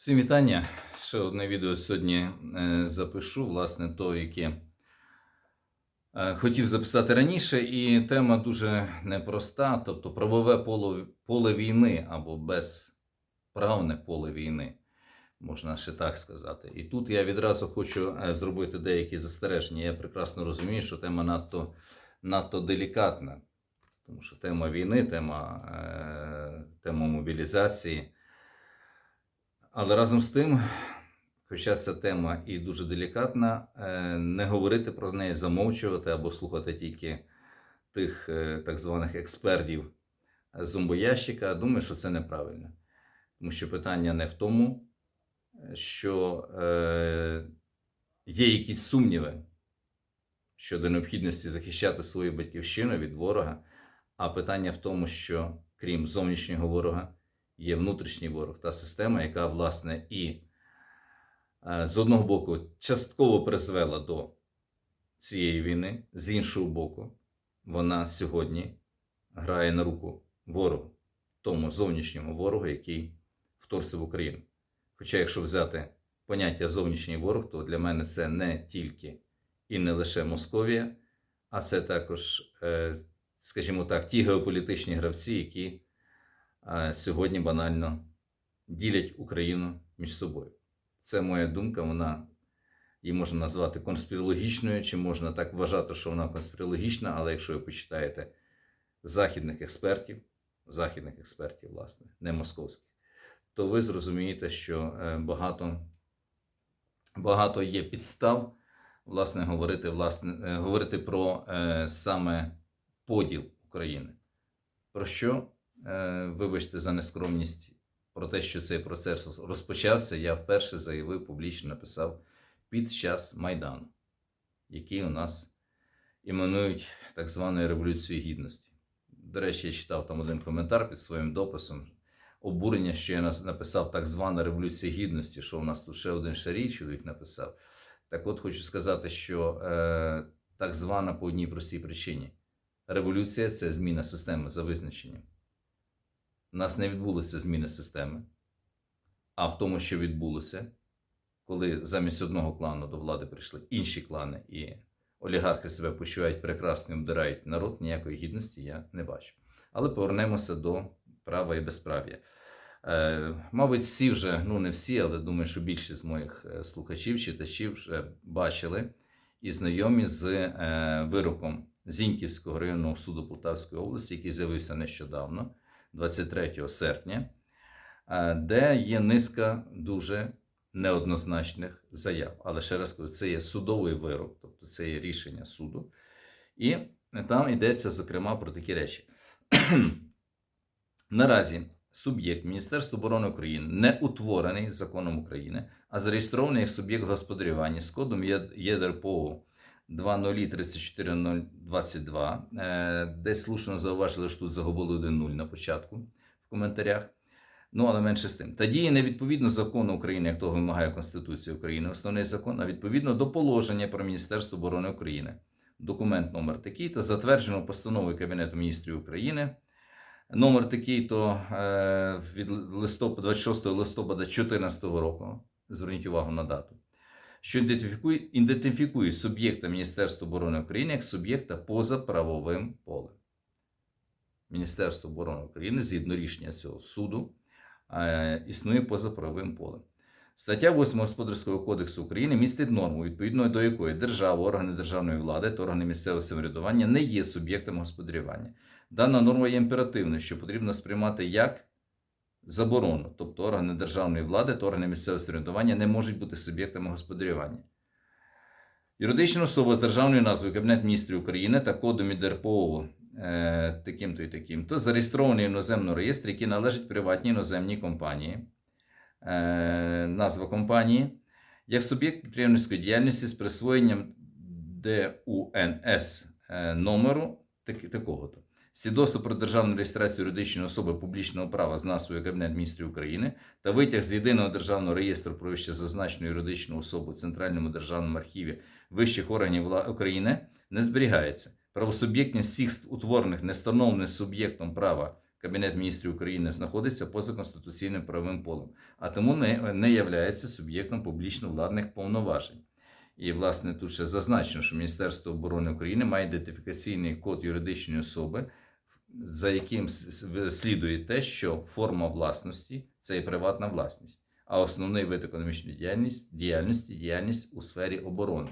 Всім вітання. Ще одне відео сьогодні е, запишу, власне, то, яке е, хотів записати раніше, і тема дуже непроста, тобто правове поле, поле війни або безправне поле війни, можна ще так сказати. І тут я відразу хочу е, зробити деякі застереження. Я прекрасно розумію, що тема надто, надто делікатна, тому що тема війни, тема, тема мобілізації. Але разом з тим, хоча ця тема і дуже делікатна, е, не говорити про неї, замовчувати або слухати тільки тих е, так званих експертів зомбоящика, думаю, що це неправильно. Тому що питання не в тому, що е, є якісь сумніви щодо необхідності захищати свою батьківщину від ворога, а питання в тому, що крім зовнішнього ворога, є внутрішній ворог, та система, яка, власне, і е, з одного боку частково призвела до цієї війни, з іншого боку, вона сьогодні грає на руку ворогу, тому зовнішньому ворогу, який вторгся в Україну. Хоча, якщо взяти поняття зовнішній ворог, то для мене це не тільки і не лише Московія, а це також, е, скажімо так, ті геополітичні гравці, які сьогодні банально ділять Україну між собою. Це моя думка, вона її можна назвати конспірологічною, чи можна так вважати, що вона конспірологічна, але якщо ви почитаєте західних експертів, західних експертів, власне, не московських, то ви зрозумієте, що е, багато, багато є підстав, власне, говорити, власне, е, говорити про е, саме поділ України. Про що Е, вибачте за нескромність, про те, що цей процес розпочався, я вперше заявив, публічно написав під час Майдану, який у нас іменують так званою Революцією Гідності. До речі, я читав там один коментар під своїм дописом. Обурення, що я написав так звана Революція Гідності, що у нас тут ще один шарій чоловік написав. Так от хочу сказати, що е, так звана по одній простій причині. Революція це зміна системи за визначенням. У нас не відбулися зміни системи, а в тому, що відбулося, коли замість одного клану до влади прийшли інші клани, і олігархи себе почувають прекрасно і обдирають народ, ніякої гідності я не бачу. Але повернемося до права і безправ'я. Е, мабуть, всі вже, ну не всі, але думаю, що більшість з моїх е, слухачів, читачів вже бачили і знайомі з е, вироком Зіньківського районного суду Полтавської області, який з'явився нещодавно. 23 серпня, е, де є низка дуже неоднозначних заяв. Але ще раз кажу, це є судовий вирок, тобто це є рішення суду. І там йдеться, зокрема, про такі речі. Наразі суб'єкт Міністерства оборони України не утворений законом України, а зареєстрований як суб'єкт господарювання з кодом ЄДРПО 2.034.022. Е, Десь слушно зауважили, що тут загубили 1.0 на початку в коментарях. Ну, але менше з тим. Та діє не відповідно закону України, як того вимагає Конституція України, основний закон, а відповідно до положення про Міністерство оборони України. Документ номер такий, то затверджено постановою Кабінету міністрів України. Номер такий то е, від листопада, 26 листопада 2014 року. Зверніть увагу на дату що ідентифікує, ідентифікує суб'єкта Міністерства оборони України як суб'єкта поза правовим полем. Міністерство оборони України згідно рішення цього суду е, існує поза правовим полем. Стаття 8 Господарського кодексу України містить норму, відповідно до якої держава, органи державної влади та органи місцевого самоврядування не є суб'єктами господарювання. Дана норма є імперативною, що потрібно сприймати як заборону, тобто органи державної влади та органи місцевого самоврядування не можуть бути суб'єктами господарювання. Юридична особа з державною назвою Кабінет міністрів України та кодом ІДРПО е, таким-то і таким-то зареєстрований в іноземному який належить приватній іноземній компанії, е, назва компанії, як суб'єкт підприємницької діяльності з присвоєнням ДУНС е, номеру такого-то. Свідоцтво про державну реєстрацію юридичної особи публічного права з назвою Кабінет міністрів України та витяг з єдиного державного реєстру про вище зазначену юридичну особу в Центральному державному архіві вищих органів України не зберігається. Правосуб'єктність всіх утворених не встановлених суб'єктом права Кабінет міністрів України знаходиться поза конституційним правовим полем, а тому не, не являється суб'єктом публічно-владних повноважень. І, власне, тут ще зазначено, що Міністерство оборони України має ідентифікаційний код юридичної особи, за яким слідує те, що форма власності це і приватна власність, а основний вид економічної діяльності діяльності діяльність у сфері оборони.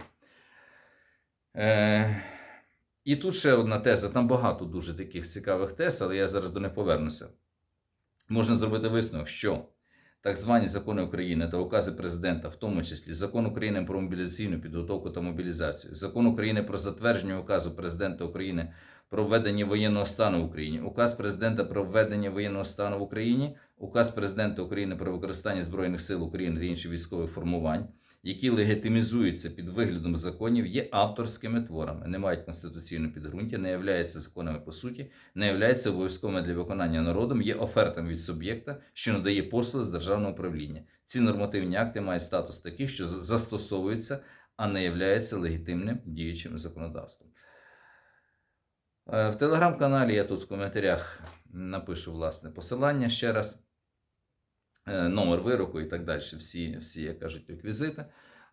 Е, і тут ще одна теза. Там багато дуже таких цікавих тез, але я зараз до них повернуся. Можна зробити висновок, що так звані закони України та укази президента, в тому числі закон України про мобілізаційну підготовку та мобілізацію, закон України про затвердження указу президента України про введення воєнного стану в Україні, указ президента про введення воєнного стану в Україні, указ президента України про використання збройних сил України та інших військових формувань, які легітимізуються під виглядом законів, є авторськими творами, не мають конституційного підґрунтя, не являються законами по суті, не являються обов'язковими для виконання народом, є офертами від суб'єкта, що надає послуги з державного управління. Ці нормативні акти мають статус таких, що застосовуються, а не являються легітимним діючим законодавством. Е, В телеграм-каналі я тут в коментарях напишу власне посилання ще раз, е, номер вироку і так далі. Всі, всі як кажуть, реквізити.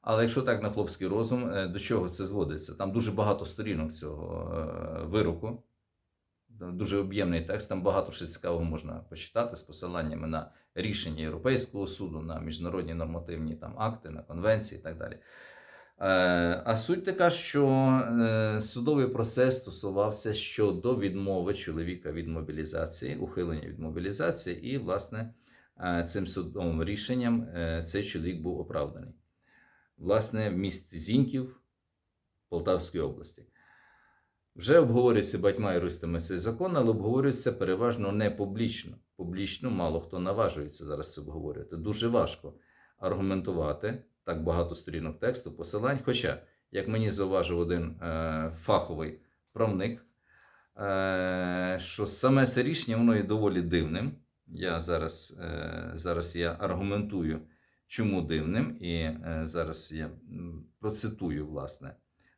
Але якщо так на хлопський розум, е, до чого це зводиться? Там дуже багато сторінок цього вироку. Там Дуже об'ємний текст, там багато ще цікавого можна почитати з посиланнями на рішення Європейського суду, на міжнародні нормативні там, акти, на конвенції і так далі. Е, А суть така, що е, судовий процес стосувався щодо відмови чоловіка від мобілізації, ухилення від мобілізації, і, власне, е, цим судовим рішенням цей чоловік був оправданий. Власне, в місті Зіньків Полтавської області. Вже обговорюється багатьма юристами цей закон, але обговорюється переважно не публічно. Публічно мало хто наважується зараз це обговорювати. Дуже важко аргументувати так багато сторінок тексту, посилань. Хоча, як мені зауважив один е, фаховий правник, е, що саме це рішення воно є доволі дивним. Я зараз, е, зараз я аргументую, чому дивним, і е, зараз я процитую власне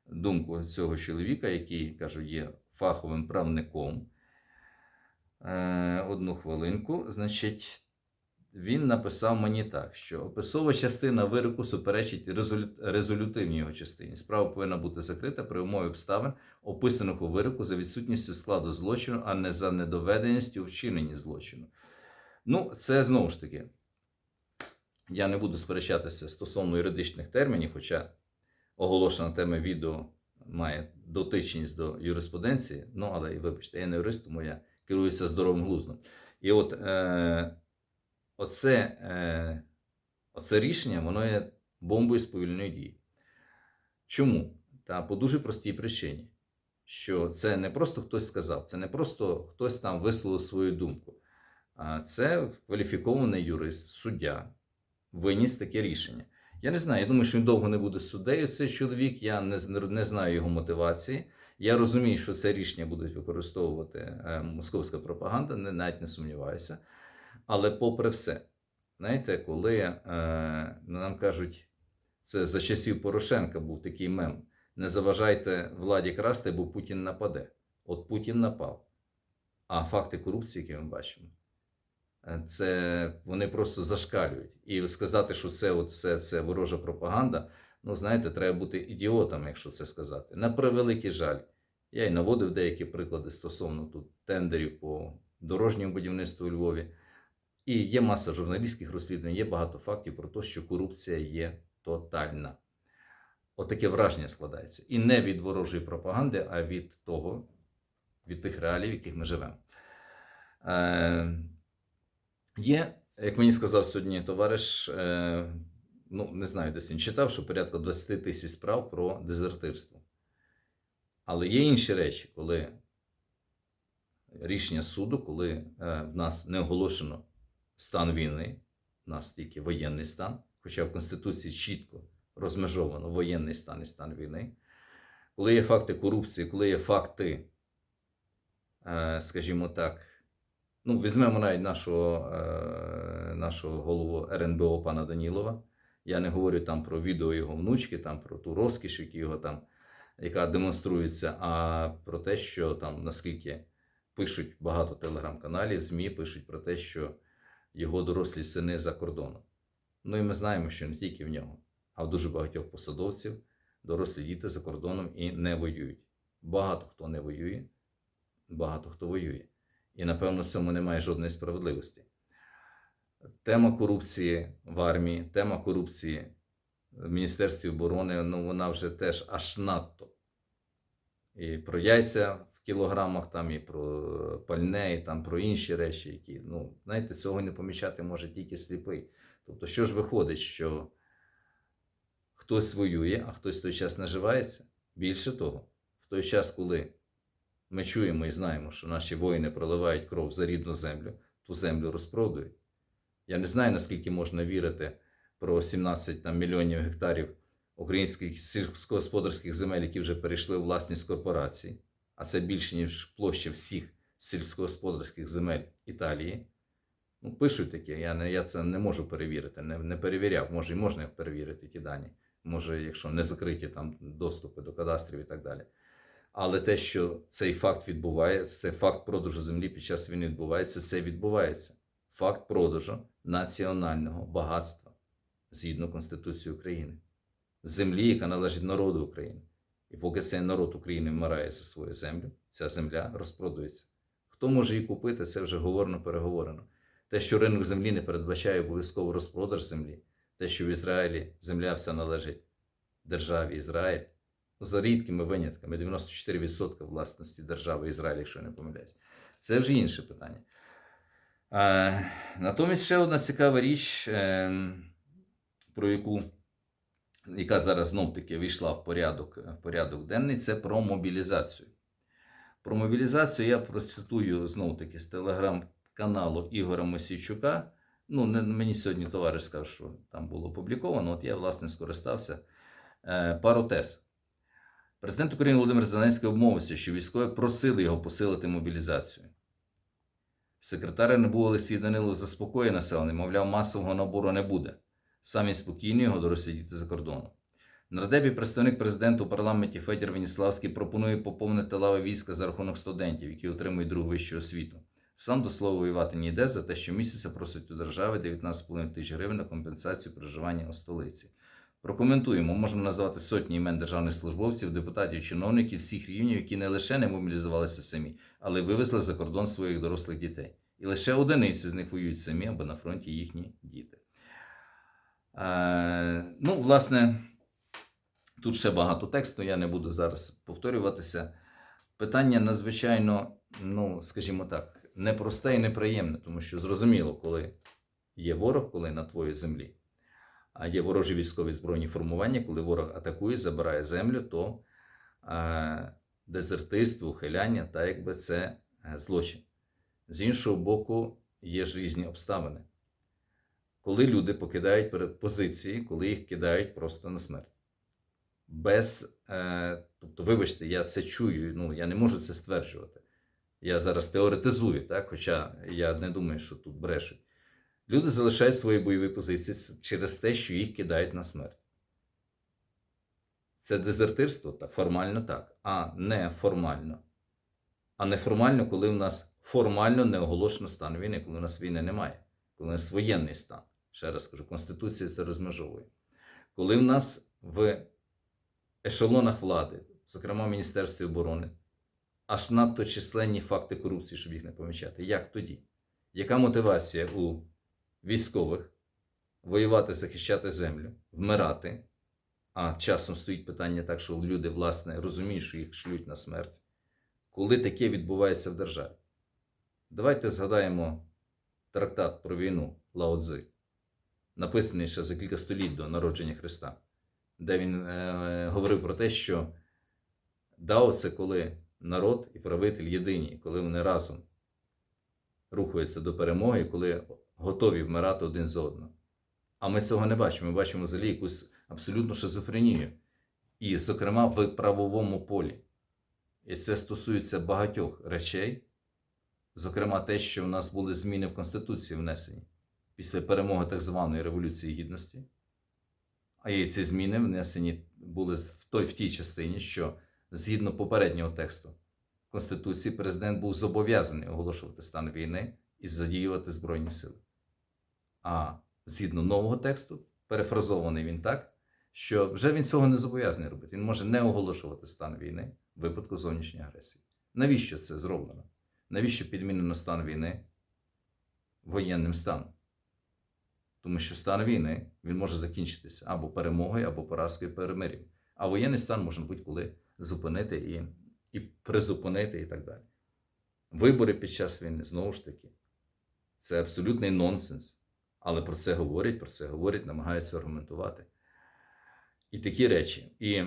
думку цього чоловіка, який кажу, є фаховим правником. Е, одну хвилинку. Значить, він написав мені так, що описова частина вироку суперечить резолютивній його частині. Справа повинна бути закрита при умові обставин, описаних у вироку за відсутністю складу злочину, а не за недоведеністю вчиненні злочину. Ну, це знову ж таки. Я не буду сперечатися стосовно юридичних термінів, хоча оголошена тема відео має дотичність до юриспруденції. Ну, але вибачте, я не юрист, тому я керуюся здоровим глуздом. І от е, оце, е, оце рішення, воно є бомбою сповільної дії. Чому? Та по дуже простій причині, що це не просто хтось сказав, це не просто хтось там висловив свою думку, це кваліфікований юрист, суддя виніс таке рішення. Я не знаю, я думаю, що він довго не буде суддею. Цей чоловік, я не, не знаю його мотивації. Я розумію, що це рішення будуть використовувати е, московська пропаганда, не, навіть не сумніваюся. Але попри все, знаєте, коли е, нам кажуть, це за часів Порошенка був такий мем: не заважайте владі красти, бо Путін нападе. От Путін напав. А факти корупції, які ми бачимо, е, це вони просто зашкалюють. І сказати, що це от все це ворожа пропаганда. Ну, знаєте, треба бути ідіотом, якщо це сказати. На превеликий жаль. Я й наводив деякі приклади стосовно тут тендерів по дорожньому будівництву у Львові. І є маса журналістських розслідувань, є багато фактів про те, що корупція є тотальна. Отаке враження складається. І не від ворожої пропаганди, а від того, від тих реалій, в яких ми живемо. Е, є, як мені сказав сьогодні товариш, е, ну не знаю, десь він читав, що порядка 20 тисяч справ про дезертирство. Але є інші речі, коли рішення суду, коли е, в нас не оголошено стан війни, в нас тільки воєнний стан, хоча в Конституції чітко розмежовано воєнний стан і стан війни, коли є факти корупції, коли є факти, е, скажімо так, ну, візьмемо навіть нашого, е, нашого голову РНБО пана Данілова. Я не говорю там про відео його внучки, там про ту розкіш, які його там, яка демонструється, а про те, що там наскільки пишуть багато телеграм-каналів, ЗМІ пишуть про те, що його дорослі сини за кордоном. Ну і ми знаємо, що не тільки в нього, а в дуже багатьох посадовців дорослі діти за кордоном і не воюють. Багато хто не воює, багато хто воює. І напевно в цьому немає жодної справедливості. Тема корупції в армії, тема корупції в Міністерстві оборони, ну вона вже теж аж надто. І про яйця кілограмах, там, і про пальне, і там про інші речі, які, ну, знаєте, цього не помічати може тільки сліпий. Тобто, що ж виходить, що хтось воює, а хтось в той час наживається? Більше того, в той час, коли ми чуємо і знаємо, що наші воїни проливають кров за рідну землю, ту землю розпродують. Я не знаю, наскільки можна вірити про 17 там, мільйонів гектарів українських сільськогосподарських земель, які вже перейшли у власність корпорацій, а це більше, ніж площа всіх сільськогосподарських земель Італії. Ну, пишуть таке, я, не, я це не можу перевірити, не, не перевіряв. Може, і можна перевірити ті дані. Може, якщо не закриті там доступи до кадастрів і так далі. Але те, що цей факт відбувається, цей факт продажу землі під час війни відбувається, це відбувається. Факт продажу національного багатства згідно Конституції України, землі, яка належить народу України. І поки цей народ України вмирає за свою землю, ця земля розпродується. Хто може її купити, це вже говорено, переговорено. Те, що ринок землі не передбачає обов'язково розпродаж землі, те, що в Ізраїлі земля вся належить державі Ізраїль, ну, за рідкими винятками 94% власності держави Ізраїль, якщо я не помиляюсь, це вже інше питання. Натомість ще одна цікава річ, е, про яку яка зараз знов таки війшла в порядок, в порядок денний, це про мобілізацію. Про мобілізацію я процитую знов таки з телеграм-каналу Ігоря Мосійчука. Ну, мені сьогодні товариш сказав, що там було опубліковано. От я, власне, скористався е, пару тез. Президент України Володимир Зеленський обмовився, що військові просили його посилити мобілізацію. Секретар НБУ Олексій Данилов заспокоює населення, мовляв, масового набору не буде. Самі спокійні його дорослі діти за кордоном. На радебі представник президента у парламенті Федір Веніславський пропонує поповнити лави війська за рахунок студентів, які отримують другу вищу освіту. Сам до слова воювати не йде за те, що місяця просить у держави 19,5 тисяч гривень на компенсацію проживання у столиці. Прокоментуємо, можемо назвати сотні імен державних службовців, депутатів, чиновників всіх рівнів, які не лише не мобілізувалися самі, але вивезли за кордон своїх дорослих дітей. І лише одиниці з них воюють самі або на фронті їхні діти. Е, ну, власне, тут ще багато тексту, я не буду зараз повторюватися. Питання надзвичайно, ну, скажімо так, непросте і неприємне, тому що зрозуміло, коли є ворог, коли на твоїй землі, а є ворожі військові збройні формування, коли ворог атакує, забирає землю, то е, дезертирство, ухиляння, так якби це е, злочин. З іншого боку, є ж різні обставини. Коли люди покидають позиції, коли їх кидають просто на смерть. Без, е, тобто, вибачте, я це чую, ну я не можу це стверджувати. Я зараз теоретизую, так? хоча я не думаю, що тут брешуть. Люди залишають свої бойові позиції через те, що їх кидають на смерть. Це дезертирство? Так, формально так, а не формально. А неформально, коли в нас формально не оголошено стан війни, коли у нас війни немає, коли у нас воєнний стан. Ще раз кажу, Конституція це розмежовує. Коли в нас в ешелонах влади, зокрема в Міністерстві оборони, аж надто численні факти корупції, щоб їх не помічати. Як тоді? Яка мотивація у військових воювати, захищати землю, вмирати? А часом стоїть питання так, що люди, власне, розуміють, що їх шлють на смерть. Коли таке відбувається в державі? Давайте згадаємо трактат про війну Лао Цзи, написаний ще за кілька століть до народження Христа, де він е, говорив про те, що Дао це коли народ і правитель єдині, коли вони разом рухаються до перемоги, коли готові вмирати один за одним. А ми цього не бачимо. Ми бачимо взагалі якусь абсолютну шизофренію. І, зокрема, в правовому полі. І це стосується багатьох речей, зокрема, те, що в нас були зміни в Конституції внесені після перемоги так званої Революції Гідності. А і ці зміни внесені були в той в тій частині, що згідно попереднього тексту Конституції президент був зобов'язаний оголошувати стан війни і задіювати Збройні Сили. А згідно нового тексту, перефразований він так, що вже він цього не зобов'язаний робити. Він може не оголошувати стан війни в випадку зовнішньої агресії. Навіщо це зроблено? Навіщо підмінено стан війни воєнним станом? Тому що стан війни він може закінчитися або перемогою, або поразкою перемир'ям. А воєнний стан можна будь-коли зупинити і, і призупинити, і так далі. Вибори під час війни, знову ж таки, це абсолютний нонсенс. Але про це говорять, про це говорять, намагаються аргументувати. І такі речі. І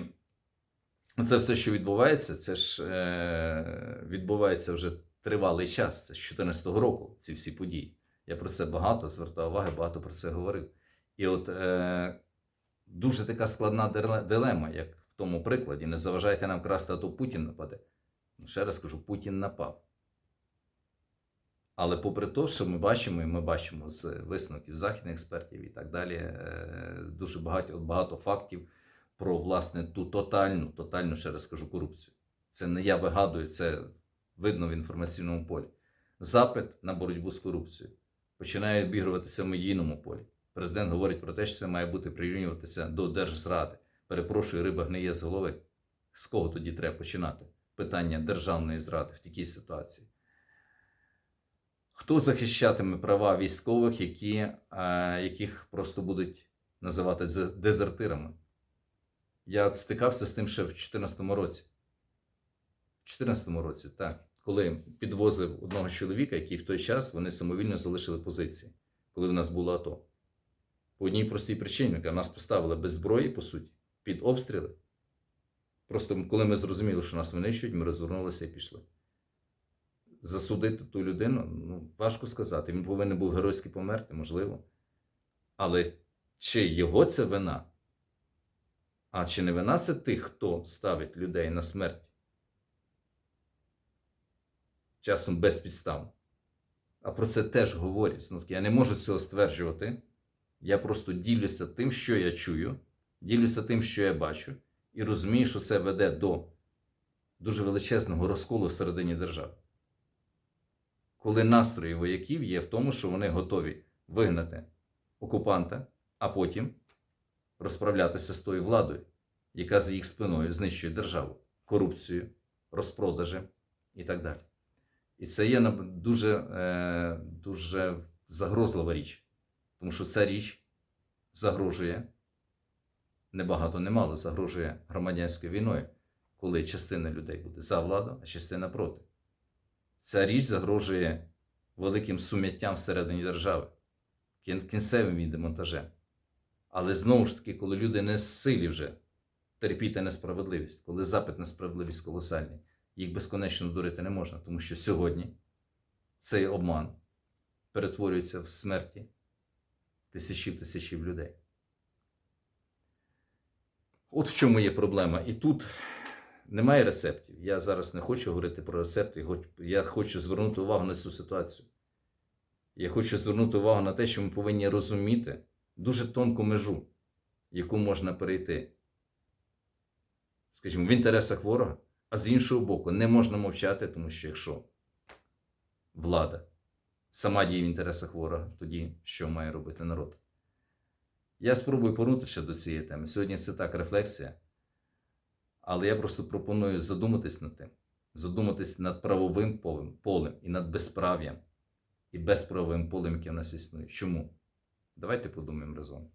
це все, що відбувається, це ж е, відбувається вже тривалий час. Це з 2014 року, ці всі події. Я про це багато звертав уваги, багато про це говорив. І от е, дуже така складна дилема, як в тому прикладі. Не заважайте нам красти, а то Путін нападе. Ну, Ще раз кажу, Путін напав. Але попри те, що ми бачимо, і ми бачимо з висновків західних експертів і так далі, е, дуже багато, багато фактів про власне ту тотальну, тотальну, ще раз кажу, корупцію. Це не я вигадую, це видно в інформаційному полі. Запит на боротьбу з корупцією починає обігруватися в медійному полі. Президент говорить про те, що це має бути прирівнюватися до держзради. Перепрошую, риба гниє з голови. З кого тоді треба починати? Питання державної зради в такій ситуації. Хто захищатиме права військових, які, е, яких просто будуть називати дезертирами? Я стикався з тим ще в 2014 році. В 2014 році, так. Коли підвозив одного чоловіка, який в той час вони самовільно залишили позиції, коли в нас було АТО. По одній простій причині, яка нас поставили без зброї, по суті, під обстріли. Просто коли ми зрозуміли, що нас винищують, ми розвернулися і пішли. Засудити ту людину, ну, важко сказати. Він повинен був геройськи померти, можливо. Але чи його це вина? А чи не вина це тих, хто ставить людей на смерть? Часом безпідставно. А про це теж говорять. Знов я не можу цього стверджувати. Я просто ділюся тим, що я чую, ділюся тим, що я бачу, і розумію, що це веде до дуже величезного розколу всередині держави. Коли настрої вояків є в тому, що вони готові вигнати окупанта, а потім розправлятися з тою владою, яка за їх спиною знищує державу корупцією, розпродажем і так далі. І це є дуже, е, дуже загрозлива річ, тому що ця річ загрожує не багато, не загрожує громадянською війною, коли частина людей буде за владу, а частина проти. Ця річ загрожує великим сум'яттям всередині держави, кін- кінцевим її демонтажем. Але знову ж таки, коли люди не силі вже терпіти несправедливість, коли запит на справедливість колосальний, їх безконечно дурити не можна, тому що сьогодні цей обман перетворюється в смерті тисячів тисячів людей. От в чому є проблема. І тут немає рецептів. Я зараз не хочу говорити про рецепти. Я хочу звернути увагу на цю ситуацію. Я хочу звернути увагу на те, що ми повинні розуміти дуже тонку межу, яку можна перейти, скажімо, в інтересах ворога, а з іншого боку, не можна мовчати, тому що якщо влада сама діє в інтересах ворога, тоді що має робити народ? Я спробую повернутися до цієї теми. Сьогодні це так рефлексія. Але я просто пропоную задуматись над тим, задуматись над правовим полем, і над безправ'ям, і безправовим полем, яке в нас існує. Чому? Давайте подумаємо разом.